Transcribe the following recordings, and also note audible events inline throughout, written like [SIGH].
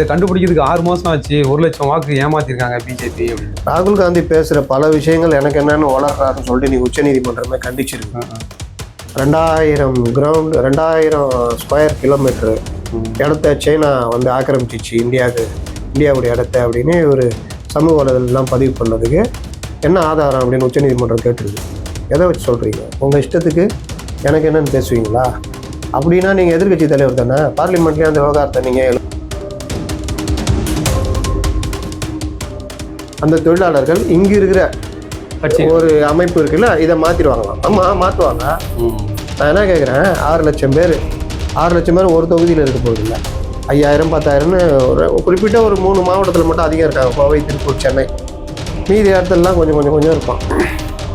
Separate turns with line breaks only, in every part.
இதை கண்டுபிடிக்கிறதுக்கு ஆறு மாசம் ஆச்சு. ஒரு லட்சம் வாக்கு ஏமாத்திருக்காங்க பிஜேபி
ராகுல் காந்தி பேசுகிற பல விஷயங்கள் எனக்கு என்னன்னு வளர்றாருன்னு சொல்லிட்டு நீ உச்சநீதிமன்றமே கண்டிச்சிருக்கு. ரெண்டாயிரம் கிரவுண்ட் ரெண்டாயிரம் ஸ்கொயர் கிலோமீட்டர் இடத்த சைனா வந்து ஆக்கிரமிச்சிச்சு. இந்தியாவுக்கு இந்தியாவுடைய இடத்த அப்படின்னு ஒரு சமூக வலைதளம்லாம் பதிவு பண்ணதுக்கு என்ன ஆதாரம் அப்படின்னு உச்சநீதிமன்றம் கேட்டிருக்கு. எதை வச்சு சொல்கிறீங்க உங்கள் இஷ்டத்துக்கு எனக்கு என்னன்னு பேசுவீங்களா? அப்படின்னா நீங்கள் எதிர்க்கட்சி தலைவர் தானே? பார்லிமெண்ட்லேயே அந்த விவகாரத்தை நீங்கள் அந்த தொழிலாளர்கள் இங்கே இருக்கிற
கட்சி
ஒரு அமைப்பு இருக்குல்ல இதை மாற்றிடுவாங்களாம் ஆமாம் மாற்றுவாங்க நான் என்ன கேட்குறேன் ஆறு லட்சம் பேர் ஆறு லட்சம் பேர் ஒரு தொகுதியில் இருக்க போகுது இல்லை. ஐயாயிரம் பத்தாயிரம்னு ஒரு குறிப்பிட்ட ஒரு மூணு மாவட்டத்தில் மட்டும் அதிகம் இருக்காங்க. கோவை திருப்பூர் சென்னை. மீதி இடத்துலலாம் கொஞ்சம் கொஞ்சம் கொஞ்சம் இருப்பான்.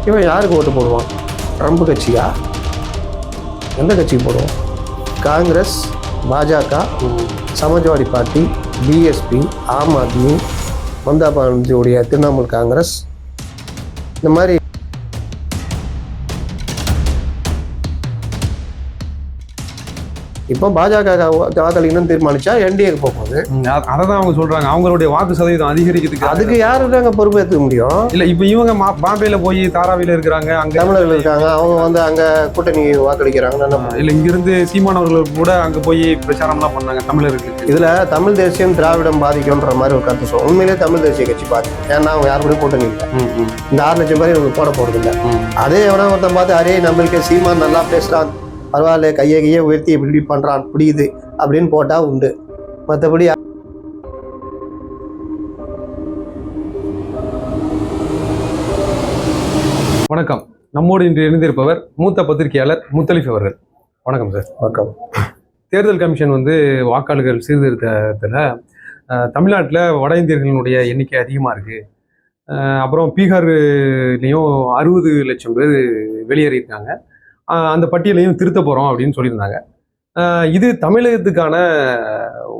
இவன் யாருக்கு ஓட்டு போடுவான்? ட்ரம்ப் கட்சியா? எந்த கட்சிக்கு போடுவான்? காங்கிரஸ் பாஜக சமாஜ்வாடி பார்ட்டி பிஎஸ்பி ஆம் ஆத்மி மம்தா பானர்ஜியுடைய திரிணாமுல் காங்கிரஸ். இந்த மாதிரி இப்போ பாஜக வாக்களிக்கணும்னு தீர்மானிச்சா என்டிஏக்கு போக போகுது
அதை தான் அவங்க சொல்றாங்க. அவங்களுடைய வாக்கு சதவீதம் அதிகரிக்கிறதுக்கு.
அதுக்கு யாரு தாங்க பொறுப்பேற்றுக்க முடியும்?
இல்ல இப்ப இவங்க பாம்பேல போய் தாராவில இருக்கிறாங்க அங்க
தமிழர்கள் இருக்காங்க அவங்க வந்து அங்க கூட்டணி வாக்களிக்கிறாங்கன்னு என்ன
இல்ல இங்க இருந்து சீமான் அவர்கள் கூட அங்க போய் பிரச்சாரம்லாம் பண்ணாங்க தமிழர்களுக்கு
இதுல தமிழ் தேசியம் திராவிடம் பாதிக்கும்ன்ற மாதிரி ஒரு கருத்து சொல்லும் உண்மையிலே தமிழ் தேசிய கட்சி பாதிக்கும். ஏன்னா அவங்க யாரு கூட கூட்டணி இல்லை. இந்த ஆறு லட்சம் பேர் இவங்க போட போறது இல்லை. அதே எவனா ஒருத்தன் பார்த்து அரே நம்மளுக்கு சீமான் நல்லா பேசுறான். பரவாயில்ல கையை கையை உயர்த்தி இப்படி இப்படி பண்றான் புரியுது அப்படின்னு போட்டா உண்டு. மற்றபடி
வணக்கம். நம்மோடு இன்று இணைந்திருப்பவர் மூத்த பத்திரிகையாளர் முத்தலிஃப் அவர்கள். வணக்கம் சார்.
வணக்கம்.
தேர்தல் கமிஷன் வந்து வாக்காளர்கள் சீர்திருத்தத்தில் தமிழ்நாட்டில் வட இந்தியர்களினுடைய எண்ணிக்கை அதிகமாக இருக்குது அப்புறம் பீகார்லேயும் அறுபது லட்சம் பேர் வெளியேறியிருக்காங்க. அந்த பட்டியலையும் திருத்த போகிறோம் அப்படின்னு சொல்லியிருந்தாங்க. இது தமிழகத்துக்கான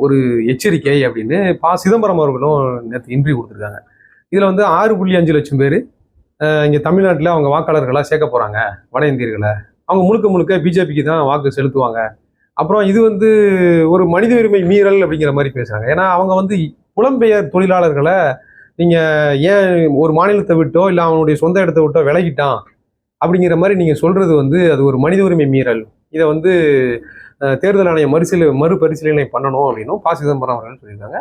ஒரு எச்சரிக்கை அப்படின்னு பா. சிதம்பரம் அவர்களும் நேற்று இன்டர்வியூ கொடுத்துருக்காங்க. இதில் வந்து ஆறு புள்ளி அஞ்சு லட்சம் பேர் இங்கே தமிழ்நாட்டில் அவங்க வாக்காளர்களாக சேர்க்க போகிறாங்க வட இந்தியர்களை. அவங்க முழுக்க முழுக்க பிஜேபிக்கு தான் வாக்கு செலுத்துவாங்க. அப்புறம் இது வந்து ஒரு மனித உரிமை மீறல் அப்படிங்கிற மாதிரி பேசுகிறாங்க ஏன்னா அவங்க வந்து புலம்பெயர் தொழிலாளர்களை நீங்கள் ஏன் ஒரு மாநிலத்தை விட்டோ இல்லை அவனுடைய சொந்த இடத்தை விட்டோ விலகிட்டான் அப்படிங்கிற மாதிரி நீங்கள் சொல்கிறது வந்து அது ஒரு மனித உரிமை மீறல். இதை வந்து தேர்தல் ஆணையம் மறுசீல மறுபரிசீலனை பண்ணணும் அப்படின்னும் பா. சிதம்பரம் அவர்கள் சொல்லியிருக்காங்க.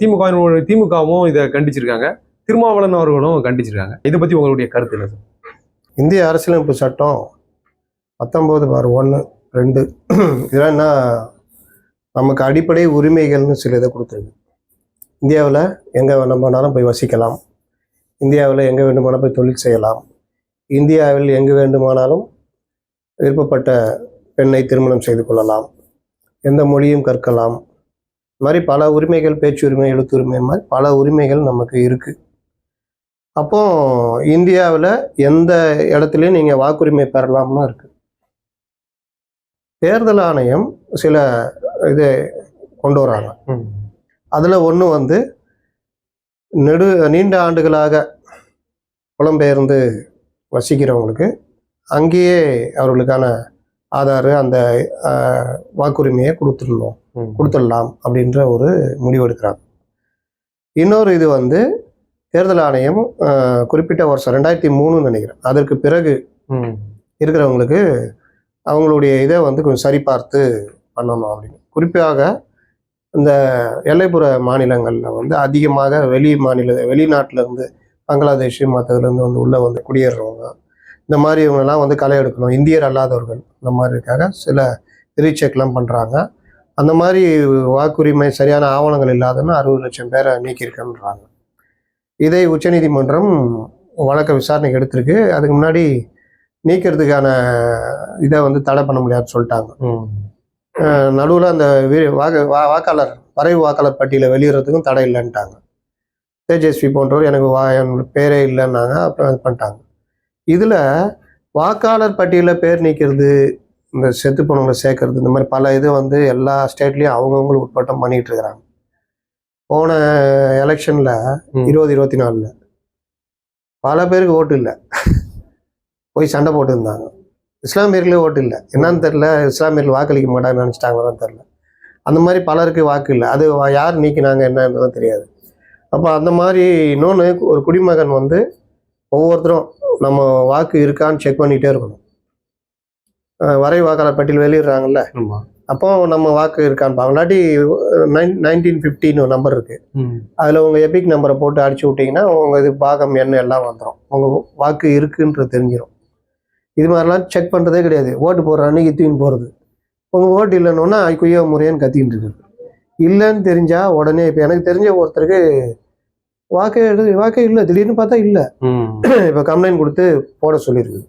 திமுக திமுகவும் இதை கண்டிச்சிருக்காங்க. திருமாவளவன் அவர்களும் கண்டிச்சிருக்காங்க. இதை பற்றி உங்களுடைய கருத்து என்ன சார்?
இந்திய அரசியலமைப்பு சட்டம் பத்தொம்போது பார் ஒன்று ரெண்டு. இதெல்லாம் என்ன நமக்கு அடிப்படை உரிமைகள்னு சில இதை கொடுத்துருக்கு. இந்தியாவில் எங்கே வேணுமானாலும் போய் வசிக்கலாம். இந்தியாவில் எங்கே வேண்டுமானாலும் போய் தொழில் செய்யலாம். இந்தியாவில் எங்கு வேண்டுமானாலும் விருப்பப்பட்ட பெண்ணை திருமணம் செய்து கொள்ளலாம். எந்த மொழியும் கற்கலாம். இந்த மாதிரி பல உரிமைகள் பேச்சுரிமை எழுத்துரிமை மாதிரி பல உரிமைகள் நமக்கு இருக்குது அப்போ இந்தியாவில் எந்த இடத்துலையும் நீங்கள் வாக்குரிமை பெறலாம்னு இருக்கு. தேர்தல் ஆணையம் சில இது கொண்டு வராங்க. அதில் ஒன்று வந்து நெடு நீண்ட ஆண்டுகளாக புலம்பெயர்ந்து வசிக்கிறவங்களுக்கு அங்கேயே அவர்களுக்கான ஆதார் அந்த வாக்குரிமையை கொடுத்துடணும் கொடுத்துடலாம் அப்படின்ற ஒரு முடிவு எடுக்கிறாங்க. இன்னொரு இது வந்து தேர்தல் ஆணையம் குறிப்பிட்ட வருஷம் ரெண்டாயிரத்தி மூணுன்னு நினைக்கிறேன். அதற்கு பிறகு. இருக்கிறவங்களுக்கு அவங்களுடைய இதை வந்து கொஞ்சம் சரிபார்த்து பண்ணணும் அப்படின்னு. குறிப்பாக இந்த எல்லைப்புற மாநிலங்களில் வந்து அதிகமாக வெளி மாநில வெளிநாட்டுல இருந்து பங்களாதேஷ் மற்றதுலேருந்து வந்து உள்ளே வந்து குடியேறுறவங்க. இந்த மாதிரி இவங்கெல்லாம் வந்து களை எடுக்கணும். இந்தியர் அல்லாதவர்கள் இந்த மாதிரி இருக்காங்க. சில ரீசெக்லாம் பண்ணுறாங்க அந்த மாதிரி வாக்குரிமை சரியான ஆவணங்கள் இல்லாதன்னு அறுபது லட்சம் பேரை நீக்கியிருக்கேன்றாங்க. இதை உச்சநீதிமன்றம் வழக்க விசாரணைக்கு எடுத்திருக்கு. அதுக்கு முன்னாடி நீக்கிறதுக்கான இதை வந்து தடை பண்ண முடியாதுன்னு சொல்லிட்டாங்க. நடுவில் அந்த வீ- வாக்கு வா- வாக்காளர் வரைவு வாக்காளர் பட்டியலை வெளியிடுறதுக்கும் தடை இல்லைன்ட்டாங்க. தேஜஸ்வி போன்றவர் எனக்கு வா என் பேரே இல்லைன்னாங்க அப்புறம் இது பண்ணிட்டாங்க. இதில் வாக்காளர் பட்டியலில் பேர் நீக்கிறது இந்த செத்து போனவங்களை சேர்க்கறது இந்த மாதிரி பல இது வந்து எல்லா ஸ்டேட்லேயும் அவங்கவுங்களுக்கு உட்பட்டம் பண்ணிகிட்டு இருக்கிறாங்க. போன எலெக்ஷனில். இருபது இருபத்தி நாலில் பல பேருக்கு ஓட்டு இல்லை. போய் சண்டை போட்டுருந்தாங்க இஸ்லாமியர்களே ஓட்டு இல்லை. என்னன்னு தெரில இஸ்லாமியர்கள் வாக்களிக்க மாட்டாங்கன்னு நினச்சிட்டாங்களான்னு தெரில அந்த மாதிரி பலருக்கு வாக்கு இல்லை. அது வா- யார் நீக்கினாங்க என்னன்றதும் தெரியாது. அப்போ அந்த மாதிரி இன்னொன்று ஒரு குடிமகன் வந்து ஒவ்வொருத்தரும் நம்ம வாக்கு இருக்கான்னு செக் பண்ணிகிட்டே இருக்கணும். வரை வாக்காளர் பட்டியல் வெளியிடுறாங்கல்ல. அப்போ நம்ம வாக்கு இருக்கான்னு இல்லாட்டி நைன் நைன்டீன் ஃபிஃப்டின்னு நம்பர் இருக்குது அதில் உங்கள் எபிக் நம்பரை போட்டு அடிச்சு விட்டிங்கன்னா உங்கள் இது பாகம் எண் எல்லாம் வந்துடும் உங்கள் வாக்கு இருக்குன்றது தெரிஞ்சிடும் இது மாதிரிலாம் செக் பண்ணுறதே கிடையாது. ஓட்டு போடுற அன்னைக்கு தூக்கின்னு போகிறது உங்கள் ஓட்டு இல்லைன்னா குய்யோ முறையன்னு கத்திக்கிட்டு இருக்குது இல்லைன்னு தெரிஞ்சால் உடனே இப்போ எனக்கு தெரிஞ்ச ஒருத்தருக்கு வாக்கே எடு வாக்கே இல்லை திடீர்னு பார்த்தா இல்லை. இப்போ கம்ப்ளைண்ட் கொடுத்து போட சொல்லியிருக்கு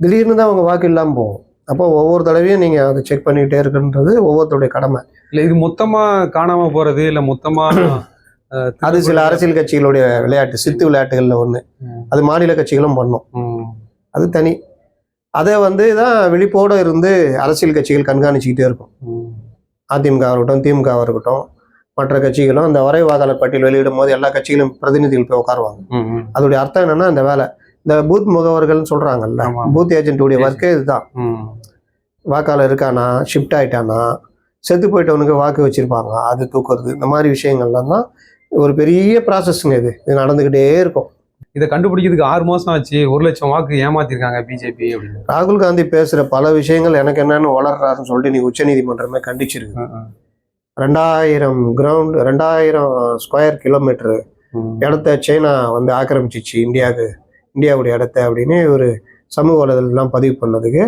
திடீர்னு தான் அவங்க வாக்கு இல்லாமல் போகும். அப்போ ஒவ்வொரு தடவையும் நீங்கள் அதை செக் பண்ணிக்கிட்டே இருக்குன்றது ஒவ்வொருத்தருடைய கடமை.
இல்ல இது மொத்தமா காணாம போறது இல்ல மொத்தமா [COUGHS] அஹ்,
அது சில அரசியல் கட்சிகளுடைய விளையாட்டு சித்து விளையாட்டுகளில் ஒன்று அது மாநில கட்சிகளும் பண்ணும். அது தனி. அதை வந்து தான் விழிப்போடு இருந்து அரசியல் கட்சிகள் கண்காணிச்சுக்கிட்டே இருக்கும்.
ம்.
அதிமுக இருக்கட்டும் திமுக இருக்கட்டும் மற்ற கட்சிகளும் அந்த வரை வாக்காளர் பட்டியல் வெளியிடும் போது எல்லா கட்சிகளும் பிரதிநிதிகள் போய் உட்காருவாங்க அதோடைய அர்த்தம் என்னன்னா இந்த வேலை இந்த பூத் முகவர்கள்னு சொல்றாங்கல்ல
ஆமா.
பூத் ஏஜென்ட்டுடைய ஒர்க்கே இதுதான். வாக்காளர் இருக்கானா ஷிஃப்ட் ஆயிட்டானா செத்து போயிட்டவனுக்கு வாக்கு வச்சிருப்பாங்க அது தூக்குறது இந்த மாதிரி விஷயங்கள்லாம் தான் ஒரு பெரிய ப்ராசஸ்ங்க இது இது நடந்துக்கிட்டே இருக்கும்
இதை கண்டுபிடிக்கிறதுக்கு ஆறு மாசம் ஆச்சு. ஒரு லட்சம் வாக்கு ஏமாத்திருக்காங்க பிஜேபி அப்படின்னு.
ராகுல் காந்தி பேசுற பல விஷயங்கள் எனக்கு என்னன்னு வளர்றாருன்னு சொல்லிட்டு நீ உச்சநீதிமன்றமே கண்டிச்சிருக்கு. ரெண்டாயிரம் கிரவுண்ட் ரெண்டாயிரம் ஸ்கொயர் கிலோமீட்டர். இடத்த சைனா வந்து ஆக்கிரமிச்சிச்சு இந்தியாவுக்கு இந்தியாவுடைய இடத்த அப்படின்னு ஒரு சமூக வலைதளம்லாம் பதிவு பண்ணதுக்கு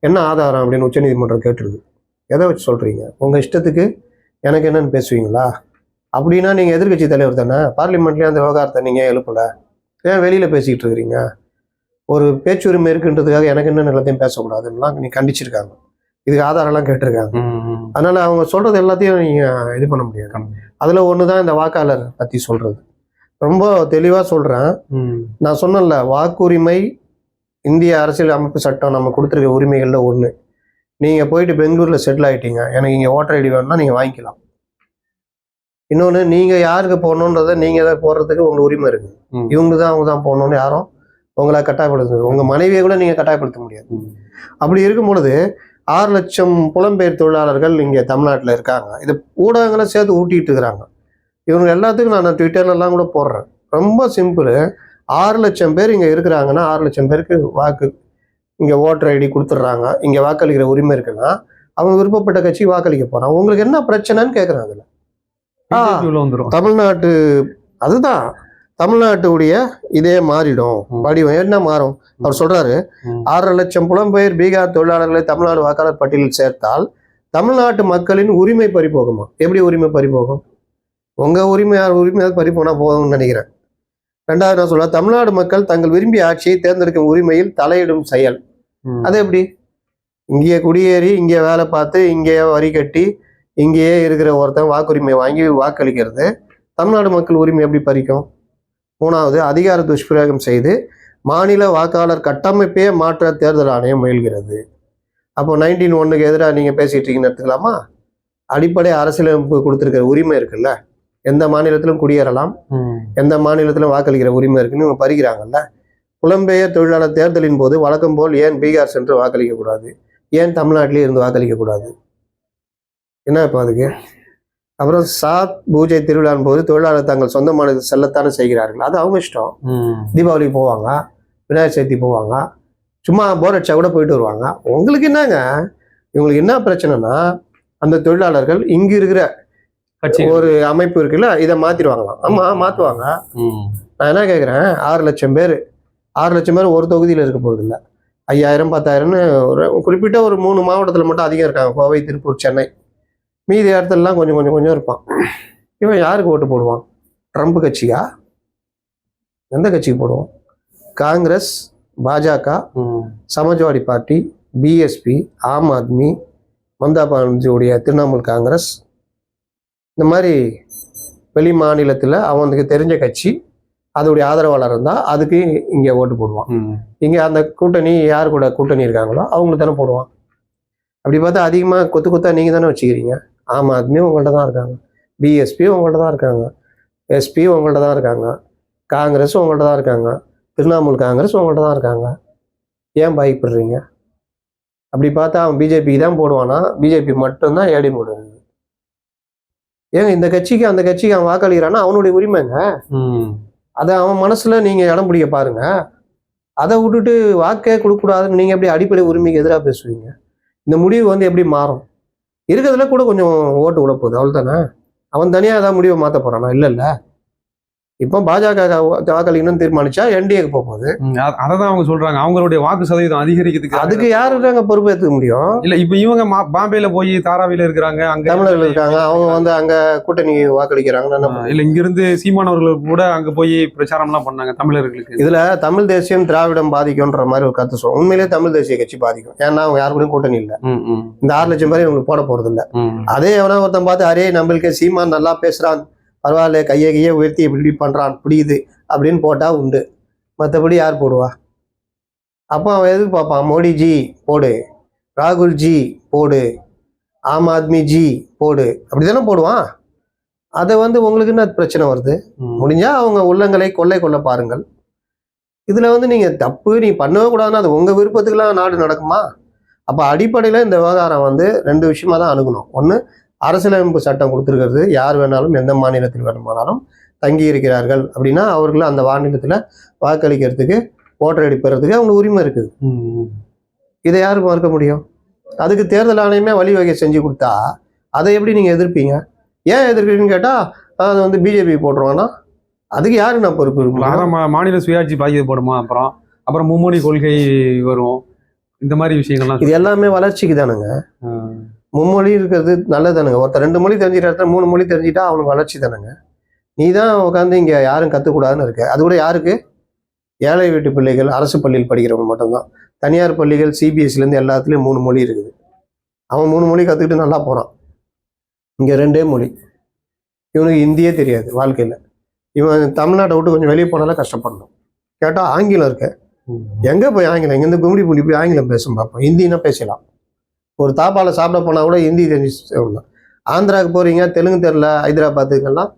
என்ன ஆதாரம் அப்படின்னு உச்சநீதிமன்றம் கேட்டிருக்கு. எதை வச்சு சொல்றீங்க? உங்க இஷ்டத்துக்கு எனக்கு என்னன்னு பேசுவீங்களா? அப்படின்னா நீங்க எதிர்க்கட்சி தலைவர் தானே? பார்லிமெண்ட்லயும் அந்த விவகாரத்தை நீங்க எழுப்பல? ஏன் வெளியில பேசிக்கிட்டு இருக்கிறீங்க? ஒரு பேச்சுரிமை இருக்குன்றதுக்காக எனக்கு என்ன எல்லாத்தையும் பேசக்கூடாதுன்னெலாம் நீ கண்டிச்சிருக்காங்க. இதுக்கு ஆதாரம்லாம் கேட்டிருக்காங்க. அதனால அவங்க சொல்றது எல்லாத்தையும் நீங்க இது பண்ண முடியாது. அதுல ஒண்ணுதான் இந்த வாக்காளர் பத்தி சொல்றது. ரொம்ப தெளிவா சொல்றேன்.
ம்,
நான் சொன்னேன்ல வாக்குரிமை இந்திய அரசியல் அமைப்பு சட்டம் நம்ம கொடுத்துருக்க உரிமைகள்ல ஒண்ணு. நீங்க போயிட்டு பெங்களூர்ல செட்டில் ஆயிட்டீங்க. எனக்கு இங்க ஓட்டர் ஐடி வேணும்னா நீங்க வாங்கிக்கலாம். இன்னொன்று நீங்க யாருக்கு போகணுன்றதை நீங்க தான் போடுறதுக்கு உங்களுக்கு உரிமை இருக்கு.
ம்.
இவங்க தான் அவங்க தான் போகணும்னு யாரும் உங்களை கட்டாயப்படுத்த உங்க மனைவியை கூட நீங்க கட்டாயப்படுத்த முடியாது. அப்படி இருக்கும் பொழுது ஆறு லட்சம் புலம்பெயர் தொழிலாளர்கள் இங்கே தமிழ்நாட்டில் இருக்காங்க. இது ஊடகங்களை சேர்த்து ஊட்டிட்டு இருக்கிறாங்க. இவங்க எல்லாத்துக்கும் நான் ட்விட்டர்லலாம் கூட போடுறேன். ரொம்ப சிம்பிள் ஆறு லட்சம் பேர் இங்கே இருக்கிறாங்கன்னா ஆறு லட்சம் பேருக்கு வாக்கு இங்கே ஓட்டர் ஐடி கொடுத்துட்றாங்க. இங்கே வாக்களிக்கிற உரிமை இருக்குன்னா அவங்க விருப்பப்பட்ட கட்சி வாக்களிக்க போகிறான் உங்களுக்கு என்ன பிரச்சனைன்னு கேட்குறேன் அதில்.
வந்துரும்.
தமிழ்நாட்டு அதுதான். தமிழ்நாட்டுடைய இதே மாறிடும். வடிவம் என்ன மாறும்? அவர் சொல்றாரு. ஆறரை லட்சம் புலம்பெயர் பீகார் தொழிலாளர்களை தமிழ்நாடு வாக்காளர் பட்டியலில் சேர்த்தால் தமிழ்நாட்டு மக்களின் உரிமை பறிபோகுமா எப்படி உரிமை பறிபோகும் உங்க உரிமை யார் உரிமையாவது பறிபோனா போகும்னு நினைக்கிறேன். ரெண்டாவது நான் சொல்ல தமிழ்நாடு மக்கள் தங்கள் விரும்பிய ஆட்சியை தேர்ந்தெடுக்கும் உரிமையில் தலையிடும் செயல். அது எப்படி? இங்கேயே குடியேறி இங்கே வேலை பார்த்து இங்கேயே வரி கட்டி இங்கேயே இருக்கிற ஒருத்தன் வாக்குரிமை வாங்கி வாக்களிக்கிறது. தமிழ்நாடு மக்கள் உரிமை எப்படி பறிக்கும்? மூணாவது அதிகார துஷ்பிரயோகம் செய்து மாநில வாக்காளர் கட்டமைப்பே மாற்ற தேர்தல் ஆணையம் முயல்கிறது. அப்போ நைன்டீன் ஒன்னுக்கு எதிராக நீங்கள் பேசிட்டு இருக்கீங்கன்னு எடுத்துக்கலாமா? அடிப்படை அரசியலமைப்பு கொடுத்துருக்கிற உரிமை இருக்குல்ல? எந்த மாநிலத்திலும் குடியேறலாம். எந்த மாநிலத்திலும் வாக்களிக்கிற உரிமை இருக்குன்னு இவங்க பறிக்கிறாங்கல்ல? புலம்பெயர் தொழிலாளர் தேர்தலின் போது வழக்கம் போல் ஏன் பீகார் சென்று வாக்களிக்க கூடாது ஏன் தமிழ்நாட்டிலே இருந்து வாக்களிக்க கூடாது என்ன இப்போ அதுக்கு? அப்புறம் சாத் பூஜை திருவிழான் போது தொழிலாளர் தங்கள் சொந்த மாநிலத்தில் செல்லத்தானே செய்கிறார்கள். அது அவங்க இஷ்டம். தீபாவளிக்கு போவாங்க விநாயகர் சதுர்த்தி போவாங்க சும்மா போர் அடிச்சா கூட போயிட்டு வருவாங்க. உங்களுக்கு என்னங்க? இவங்களுக்கு என்ன பிரச்சனைனா அந்த தொழிலாளர்கள் இங்க இருக்கிற
கட்சி
ஒரு அமைப்பு இருக்குல்ல இதை மாத்திடுவாங்களாம். ஆமா மாத்துவாங்க. நான் என்ன கேட்குறேன் ஆறு லட்சம் பேர் ஆறு லட்சம் பேர் ஒரு தொகுதியில் இருக்க போகிறது இல்லை. ஐயாயிரம் பத்தாயிரம்னு ஒரு குறிப்பிட்ட ஒரு மூணு மாவட்டத்தில் மட்டும் அதிகம் இருக்காங்க. கோவை திருப்பூர் சென்னை. மீதி இடத்துலலாம் கொஞ்சம் கொஞ்சம் கொஞ்சம் இருப்பான். இவன் யாருக்கு ஓட்டு போடுவான்? ட்ரம்ப் கட்சியா எந்த கட்சிக்கு போடுவான்? காங்கிரஸ் பாஜக. Samajwadi party BSP Aam Aadmi Mamata பானர்ஜியுடைய Trinamool Congress. இந்த மாதிரி வெளி மாநிலத்தில் அவனுக்கு தெரிஞ்ச கட்சி அதோடைய ஆதரவாளர் இருந்தால் அதுக்கு இங்கே ஓட்டு போடுவான். இங்கே அந்த கூட்டணி யார் கூட கூட்டணி இருக்காங்களோ அவங்களுக்கு தானே போடுவான். அப்படி பார்த்தா அதிகமாக கொத்து கொத்தா நீங்கள் தானே வச்சுக்கிறீங்க? ஆம் ஆத்மி உங்கள்கிட்ட தான் இருக்காங்க. பிஎஸ்பி உங்கள்கிட்ட தான் இருக்காங்க. எஸ்பி உங்கள்கிட்ட தான் இருக்காங்க. காங்கிரஸ் உங்கள்கிட்ட தான் இருக்காங்க. திரிணாமுல் காங்கிரஸ் உங்கள்கிட்ட தான் இருக்காங்க. ஏன் பயப்படுறீங்க? அப்படி பார்த்தா அவன் பிஜேபிக்கு தான் போடுவானா? பிஜேபி மட்டும்தான் ஏடி போடுறது ஏங்க இந்த கட்சிக்கு அந்த கட்சிக்கு அவன் வாக்களிக்கிறான்னா அவனுடைய உரிமைங்க.
ம்.
அதை அவன் மனசுல நீங்க இடம் பிடிக்க பாருங்க. அதை விட்டுட்டு வாக்கே கொடுக்கக்கூடாதுன்னு நீங்க எப்படி அடிப்படை உரிமைக்கு எதிராக பேசுவீங்க? இந்த முடிவு வந்து எப்படி மாறும்? இருக்கிறதுல கூட கொஞ்சம் ஓட்டு உழப்புது. அவ்வளோ தானே அவன் தனியாக ஏதாவது முடிவை மாற்ற போகிறானா இல்லை இல்லை இப்போ பாஜக வாக்களிக்கணும்னு தீர்மானிச்சா என்டிஏக்கு போக போகுது
ம், அ- அததான் அவங்க சொல்றாங்க. அவங்களுடைய வாக்கு சதவீதம் அதிகரிக்கிறதுக்கு
அதுக்கு யாரு தாங்க பொறுப்பேற்றுக்க முடியும்?
இல்ல இப்ப இவங்க பாம்பேல போய் தாராவில இருக்கிறாங்க அங்க
தமிழர்கள் இருக்காங்க. அவங்க வந்து அங்க கூட்டணி வாக்களிக்கிறாங்கன்னு
ஆ, இல்ல இங்க இருந்து சீமானவர்கள் கூட அங்க போய் பிரச்சாரம் எல்லாம் பண்ணாங்க தமிழர்களுக்கு.
இதுல தமிழ் தேசியம் திராவிடம் பாதிக்கும்ன்ற மாதிரி ஒரு கருத்து சொல்லுவோம் உண்மையிலேயே தமிழ் தேசிய கட்சி பாதிக்கும். ஏன்னா அவங்க யாரு கூடயும் கூட்டணி இல்லை. இந்த ஆறு லட்சம் பேர் இவங்களுக்கு போட போறது இல்ல. அதே எவனா ஒருத்தன் பார்த்து அரே நம்மளுக்கு சீமான் நல்லா பேசுறான். பரவாயில்ல கையை கையை உயர்த்தி இப்படி இப்படி பண்றான் பிடிக்குது அப்படின்னு போட்டா உண்டு. மற்றபடி யார் போடுவா? அப்போ அவன் எதுக்கு பார்ப்பான்? மோடிஜி போடு ராகுல் ஜி போடு ஆம் ஆத்மி ஜி போடு அப்படிதானே போடுவான்? அதை வந்து உங்களுக்கு என்ன பிரச்சனை வருது?
ம்.
முடிஞ்சா அவங்க உள்ளங்களை கொள்ளை கொள்ள பாருங்கள். இதுல வந்து நீங்க தப்பு நீ பண்ணவே கூடாதுன்னா அது உங்க விருப்பத்துக்குலாம் நாடு நடக்குமா? அப்ப அடிப்படையில இந்த விவகாரம் வந்து ரெண்டு விஷயமா தான் அணுகணும். ஒண்ணு அரசியலமைப்பு சட்டம் கொடுத்துருக்கிறது. யார் வேணாலும் எந்த மாநிலத்தில் வேணுமானாலும் தங்கி இருக்கிறார்கள் அப்படின்னா அவர்கள் அந்த மாநிலத்துல வாக்களிக்கிறதுக்கு ஓட்டர் ஐடி பெறதுக்கு அவங்களுக்கு உரிமை இருக்குது. இதை யாரு மறுக்க முடியும்? அதுக்கு தேர்தல் ஆணையமே வழிவகை செஞ்சு கொடுத்தா அதை எப்படி நீங்க எதிர்ப்பீங்க? ஏன் எதிர்க்கிறீங்கன்னு கேட்டா அது வந்து பிஜேபி போட்டுருவாங்கன்னா அதுக்கு யாரு நான் பொறுப்பு
மாநில சுயாட்சி பாதிக்கப்படுமா அப்புறம்? அப்புறம் மும்மொழி கொள்கை வரும். இந்த மாதிரி விஷயங்கள்லாம்
இது எல்லாமே வளர்ச்சிக்கு தானுங்க. மும்மொழி இருக்கிறது நல்லதானுங்க ஒருத்தர் ரெண்டு மொழி தெரிஞ்சிட்ட இடத்துல மூணு மொழி தெரிஞ்சிட்டா அவனுக்கு வளர்ச்சி தானுங்க. நீ தான் உட்காந்து இங்கே யாரும் கற்றுக்கூடாதுன்னு இருக்க. அது கூட யாருக்கு? ஏழை வீட்டு பிள்ளைகள் அரசு பள்ளியில் படிக்கிறவங்க மட்டும்தான். தனியார் பள்ளிகள் சிபிஎஸ்சிலேருந்து எல்லாத்துலேயும் மூணு மொழி இருக்குது. அவன் மூணு மொழி கற்றுக்கிட்டு நல்லா போகிறான் இங்கே ரெண்டே மொழி. இவனுக்கு ஹிந்தியே தெரியாது வாழ்க்கையில். இவன் தமிழ்நாட்டை விட்டு கொஞ்சம் வெளியே போனாலும் கஷ்டப்படணும். கேட்டால் ஆங்கிலம் இருக்க. எங்கே போய் ஆங்கிலம்? இங்கேருந்து கும்பிடி பூண்டி போய் ஆங்கிலம் பேசும் பார்ப்போம் ஹிந்தினா பேசலாம். ஒரு தாப்பால சாப்பிட போனா கூட ஹிந்தி தெரிஞ்சு சொல்லலாம் ஆந்திராவுக்கு போறீங்க தெலுங்கு தெரில ஹைதராபாத்துக்கெல்லாம்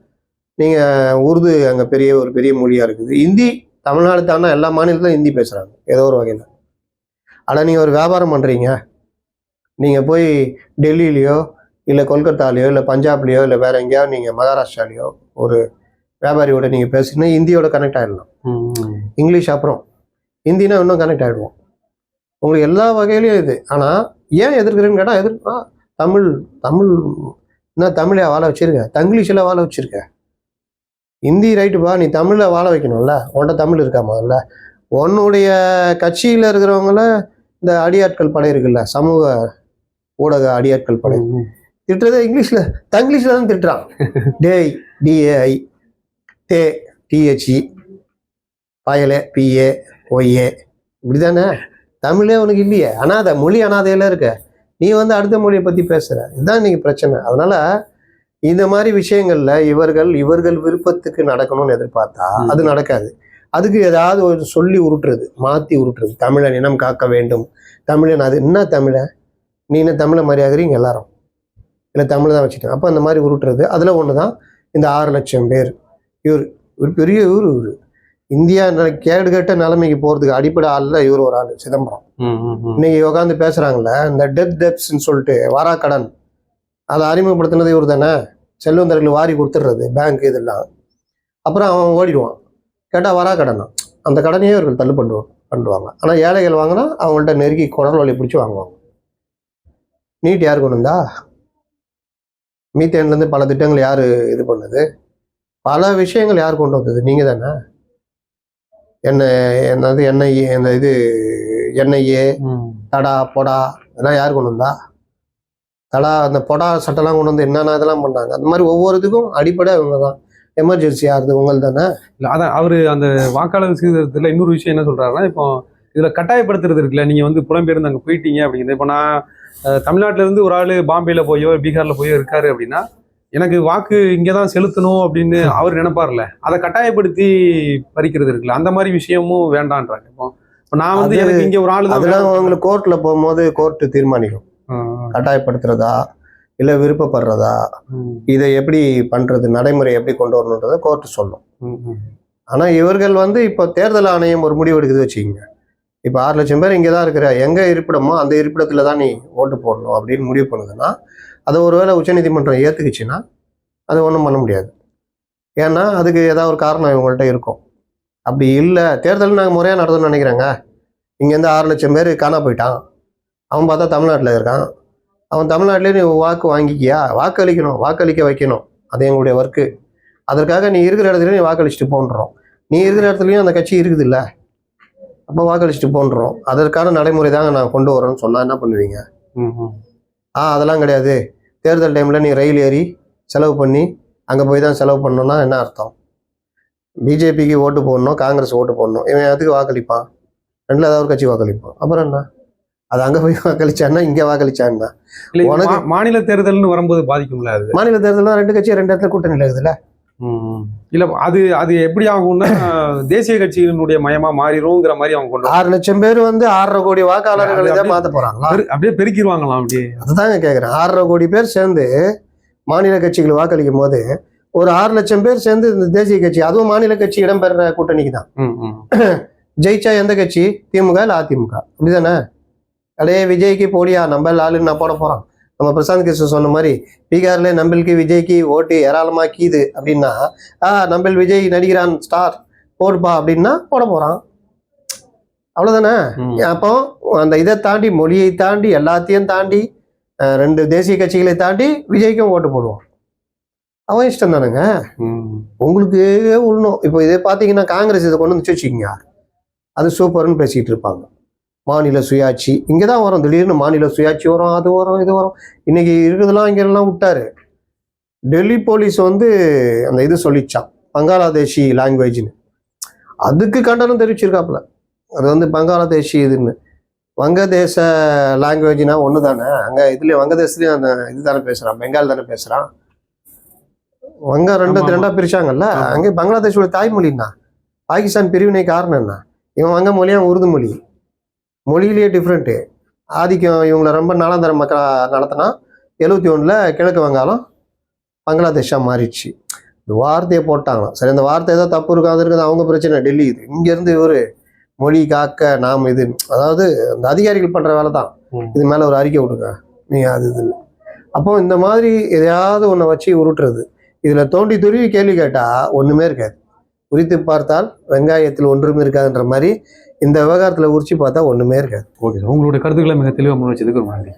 நீங்க உருது அங்க பெரிய ஒரு பெரிய மொழியா இருக்குது. ஹிந்தி தமிழ்நாடு தானே எல்லா மாநிலத்திலும் ஹிந்தி பேசுறாங்க ஏதோ ஒரு வகையில. ஆனா நீங்க ஒரு வியாபாரம் பண்றீங்க. நீங்க போய் டெல்லியிலயோ இல்ல கொல்கத்தாலேயோ இல்ல பஞ்சாப்லயோ இல்ல வேற எங்கேயாவது நீங்க மகாராஷ்டிராலயோ ஒரு வியாபாரியோட நீங்க பேசுனா ஹிந்தியோட கனெக்ட் ஆயிடலாம்.
ம்.
இங்கிலீஷ் அப்புறம். ஹிந்தினா இன்னும் கனெக்ட் ஆகிடுவோம் உங்களுக்கு எல்லா வகையிலையும் இது. ஆனால் ஏன் எதிர்க்கிறேன்னு கேட்டால் எதிர்ப்பா தமிழ் தமிழ் என்ன தமிழை வாழ வச்சிருக்க? தங்கிலீஷில் வாழ வச்சிருக்க. ஹிந்தி ரைட்டுப்பா நீ தமிழில் வாழ வைக்கணும்ல? உன்கிட்ட தமிழ் இருக்கா முதல்ல? உன்னுடைய கட்சியில் இருக்கிறவங்கள இந்த அடியாட்கள் படை இருக்குல்ல? சமூக ஊடக அடியாட்கள் படை. திட்டுறதே இங்கிலீஷில். தங்கிலீஷில் தான் திட்டுறான். [LAUGHS] டேய் டிஏஐ டே டிஹெச்இ பயலே பிஏ ஒய்ஏ இப்படிதானே? தமிழே உனக்கு இல்லையே. அனாதை மொழி அனாதையில இருக்க. நீ வந்து அடுத்த மொழியை பத்தி பேசுற. இதுதான் இன்னைக்கு பிரச்சனை. அதனால இந்த மாதிரி விஷயங்கள்ல இவர்கள் இவர்கள் விருப்பத்துக்கு நடக்கணும்னு எதிர்பார்த்தா. அது நடக்காது. அதுக்கு ஏதாவது ஒரு சொல்லி உருட்டுறது மாத்தி உருட்டுறது. தமிழன் இனம் காக்க வேண்டும். தமிழன் அது என்ன தமிழன் நீ என்ன தமிழை மரியாதைங்க எல்லாரும்? இல்லை தமிழ் தான் வச்சுட்டேன். அப்போ அந்த மாதிரி உருட்டுறது அதில் ஒன்று தான் இந்த ஆறு லட்சம் பேர். இவர் ஒரு பெரிய ஊர் இவர். இந்தியா ந- கேடுகட்ட நிலைமைக்கு போகிறதுக்கு அடிப்படை ஆளில் இவர் ஒரு ஆள் சிதம்பரம். இன்னைக்கு உட்காந்து பேசுகிறாங்கள இந்த டெத் டெப்ஸ்ன்னு சொல்லிட்டு வாராக்கடன் அதை அறிமுகப்படுத்தினது இவர் தானே? செல்வந்தர்கள் வாரி கொடுத்துட்றது பேங்க் இதெல்லாம். அப்புறம் அவன் ஓடிடுவான். கேட்டால் வராக்கடனா அந்த கடனையே இவர்கள் தள்ளு பண்ணுவாங்க பண்ணுவாங்க. ஆனால் ஏழைகள் வாங்கினா அவங்கள்ட்ட நெருக்கி குடல் வலி பிடிச்சி வாங்குவாங்க. நீட் யார் கொண்டு வந்தா? மீத்தேன்லேருந்து பல திட்டங்கள் யார் இது பண்ணுது? பல விஷயங்கள் யார் கொண்டு வந்தது? நீங்கள் தானே? என்ன என்னது எண்ணெய் இந்த இது எண்ணெயே. தடா பொடா இதெல்லாம் யார் கொண்டு வந்தா? தடா அந்த பொடா சட்டெல்லாம் கொண்டு வந்து என்னென்ன இதெல்லாம் பண்ணாங்க? அந்த மாதிரி ஒவ்வொருத்துக்கும் அடிப்படை அவங்க தான். எமர்ஜென்சி யாருது? உங்கள் தானே?
இல்ல அதான் அவரு அந்த வாக்காளர் சீர்திருத்தத்துல இன்னொரு விஷயம் என்ன சொல்றாருன்னா இப்போ இதுல கட்டாயப்படுத்துறது இருக்குல்ல நீங்க வந்து புலம்பெயர்ந்து அங்க போயிட்டீங்க அப்படிங்கிறது. இப்போ நான் அஹ், தமிழ்நாட்டுல இருந்து ஒரு ஆளு பாம்பேல போயோ பீகார்ல போயோ இருக்காரு அப்படின்னா எனக்கு வாக்கு இங்கதான் செலுத்தணும் அப்படின்னு [LAUGHS] அவர் நினைப்பார்ல. அதை கட்டாயப்படுத்தி பறிக்கிறது இருக்குல்ல. அந்த மாதிரி விஷயமும் வேண்டான்றாங்க. இப்போ நான் வந்து எனக்கு இங்க ஒரு ஆளு தான்
அதெல்லாம்
வேணும்.
அவங்களுக்கு கோர்ட்டில் போகும்போது கோர்ட்டு தீர்மானிக்கும். கட்டாயப்படுத்துறதா? இல்லை விருப்பப்படுறதா? இதை எப்படி பண்ணுறது நடைமுறை எப்படி கொண்டு வரணுன்றதை கோர்ட்டு சொல்லும். ஆனால் இவர்கள் வந்து இப்போ தேர்தல் ஆணையம் ஒரு முடிவு எடுக்குது வச்சுக்கோங்க. இப்போ ஆறு லட்சம் பேர் இங்கே தான் இருக்கிற எங்கே இருப்பிடமோ அந்த இருப்பிடத்தில் தான் நீ ஓட்டு போடணும் அப்படின்னு முடிவு பண்ணுதுன்னா அதை ஒருவேளை உச்சநீதிமன்றம் ஏற்றுக்குச்சுன்னா அது ஒன்றும் பண்ண முடியாது. ஏன்னா அதுக்கு ஏதாவது ஒரு காரணம் இவங்கள்ட்ட இருக்கும். அப்படி இல்லை தேர்தல் நாங்கள் முறையாக நடத்தணும்னு நினைக்கிறேங்க. இங்கேருந்து ஆறு லட்சம் பேர் காணா போயிட்டான். அவன் பார்த்தா தமிழ்நாட்டில் இருக்கான். அவன் தமிழ்நாட்டிலே நீ வாக்கு வாங்கிக்கியா? வாக்களிக்கணும் வாக்களிக்க வைக்கணும். அது எங்களுடைய ஒர்க்கு அதற்காக நீ இருக்கிற இடத்துல நீ வாக்களிச்சுட்டு போன்றோம். நீ இருக்கிற இடத்துலையும் அந்த கட்சி இருக்குது இல்லை அப்போ வாக்களிச்சுட்டு போன்றோம். அதற்கான நடைமுறை தாங்க நான் கொண்டு வரேன்னு சொன்னால் என்ன பண்ணுவீங்க?
ம், ம்.
ஆ அதெல்லாம் கிடையாது. தேர்தல் டைமில் நீ ரயில் ஏறி செலவு பண்ணி அங்கே போய் தான் செலவு பண்ணணும்னா என்ன அர்த்தம்? பிஜேபிக்கு ஓட்டு போடணும் காங்கிரஸ் ஓட்டு போடணும். இவன் எதுக்கு வாக்களிப்பான்? ரெண்டில் ஏதாவது ஒரு கட்சி வாக்களிப்பான் அப்புறம் என்ன? அது அங்கே போய் வாக்களிச்சான்னா இங்கே வாக்களிச்சான்னா? உனக்கு-
மாநில தேர்தல்னு வரும்போது பாதிக்கும்ல அது?
மாநில தேர்தலில் ரெண்டு கட்சி ரெண்டு இடத்துல கூட்டணி இருக்குதுல்ல.
இல்ல அது அது எப்படி ஆகும்னா [LAUGHS] தேசிய கட்சியினுடைய மயமா மாறிடும்ங்கிற மாதிரி அவங்க கொண்டு
ஆறு லட்சம் பேர் வந்து ஆறரை கோடி வாக்காளர்களை தான் போகிறாங்களா
பெரு- அப்படியே பெருக்கிடுவாங்களாம் அப்படியே.
அதுதாங்க கேட்குறேன் ஆறரை கோடி பேர் சேர்ந்து மாநில கட்சிகள் வாக்களிக்கும் போது ஒரு ஆறு லட்சம் பேர் சேர்ந்து இந்த தேசிய கட்சி அதுவும் மாநில கட்சி இடம்பெற கூட்டணிக்கு தான். [CLEARS THROAT] ஜெயிச்சா எந்த கட்சி? திமுக இல்லை அதிமுக. அப்படிதானே? அடே விஜய்க்கு போடியா நம்ம ஆளுன்னு நான் போட போறோம். நம்ம பிரசாந்த் கிருஷ்ணன் சொன்ன மாதிரி பீகார்ல நம்மளுக்கு விஜய்க்கு ஓட்டு ஏராளமா கீது அப்படின்னா ஆ நம்ம விஜய் நடிகிறான் ஸ்டார் போடுப்பா அப்படின்னா போட போறான். அவ்வளவுதானே?
ம்.
அப்போ அந்த இதை தாண்டி மொழியை தாண்டி எல்லாத்தையும் தாண்டி ரெண்டு தேசிய கட்சிகளை தாண்டி விஜய்க்கும் ஓட்டு போடுவோம். அவன் இஷ்டம் தானேங்க. உங்களுக்கு உள்ளணும் இப்போ இதே பார்த்தீங்கன்னா காங்கிரஸ் இதை கொண்டு வந்து வச்சுக்கிங்க. அது சூப்பர்னு பேசிக்கிட்டு இருப்பாங்க. மாநில சுயாட்சி. இங்கே தான் வரும். திடீர்னு மாநில சுயாட்சி வரும் அது வரும் இது வரும். இன்னைக்கு இருக்குதெல்லாம் இங்கெல்லாம் விட்டாரு. டெல்லி போலீஸ் வந்து அந்த இது சொல்லிச்சான். பங்களாதேஷி லாங்குவேஜ்னு. அதுக்கு கண்டனம் தெரிவிச்சிருக்காப்புல. அது வந்து பங்களாதேஷி இதுன்னு. வங்கதேச லாங்குவேஜ்னா ஒன்று தானே அங்கே இதுலேயும் வங்கதேசத்துலேயும் அந்த இது தானே பேசுகிறான் பெங்கால் தானே பேசுகிறான் வங்க ரெண்டு
ஆமா, ஆமா.
ரெண்டா பிரிச்சாங்கல்ல?
ஆமா.
அங்கே பங்களாதேஷோட தாய்மொழின்னா? பாகிஸ்தான் பிரிவினை காரணம் என்ன? இவன் வங்க மொழியா உருது மொழி? மொழியிலேயே டிஃப்ரெண்ட்டு ஆதிக்கம் இவங்கள ரொம்ப நாளாந்தர மக்கள் நடத்தினா எழுபத்தி ஒன்றில் கிழக்கு வங்காளம் பங்களாதேஷாக மாறிடுச்சு. இந்த வார்த்தையை போட்டாங்களாம். சரி அந்த வார்த்தை ஏதோ தப்பு இருக்கும் அது இருக்குது அவங்க பிரச்சனை. டெல்லி இது. இங்கேருந்து இவர் மொழி காக்க நாம் இது. அதாவது அந்த அதிகாரிகள் பண்ணுற வேலை தான். இது மேலே ஒரு அறிக்கை விடுங்க நீ அது இதுன்னு அப்போ இந்த மாதிரி எதையாவது ஒன்றை வச்சு உருட்டுறது. இதில் தோண்டி துருவி கேள்வி கேட்டால் ஒன்றுமே இருக்காது. உரித்து பார்த்தால் வெங்காயத்தில் ஒன்றும் இருக்காதுன்ற மாதிரி இந்த விவகாரத்தில் உரிச்சு பார்த்தா ஒன்றுமே இருக்காது.
Okay sir. உங்களுடைய கருத்துக்களை மிக தெளிவாக முன் வச்சதுக்கு ரொம்ப நன்றி.